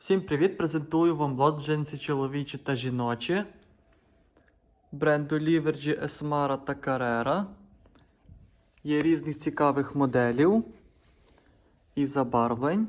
Всім привіт! Презентую вам лот чоловічі та жіночі. Бренду Livergy, Esmara та Carrera. Є різних цікавих моделів і забарвлень.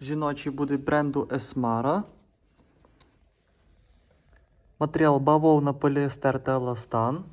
Жіночі буде бренду Esmara. Матеріал бавовна, поліестер та еластан.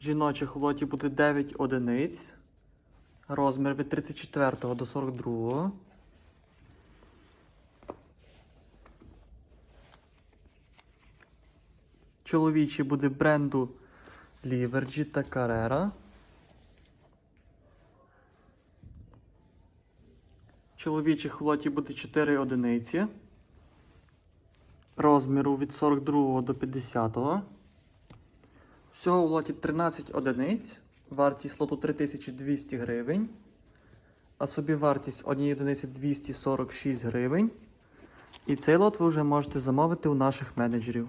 Жіночих в лоті буде 9 одиниць. Розмір від 34 до 42. Чоловічий буде бренду Livergy та Carrera. Чоловічих в лоті буде 4 одиниці. Розміру від 42 до 50. Всього в лоті 13 одиниць. Вартість лоту 3200 гривень. А собі вартість однієї одиниці 246 гривень. І цей лот ви вже можете замовити у наших менеджерів.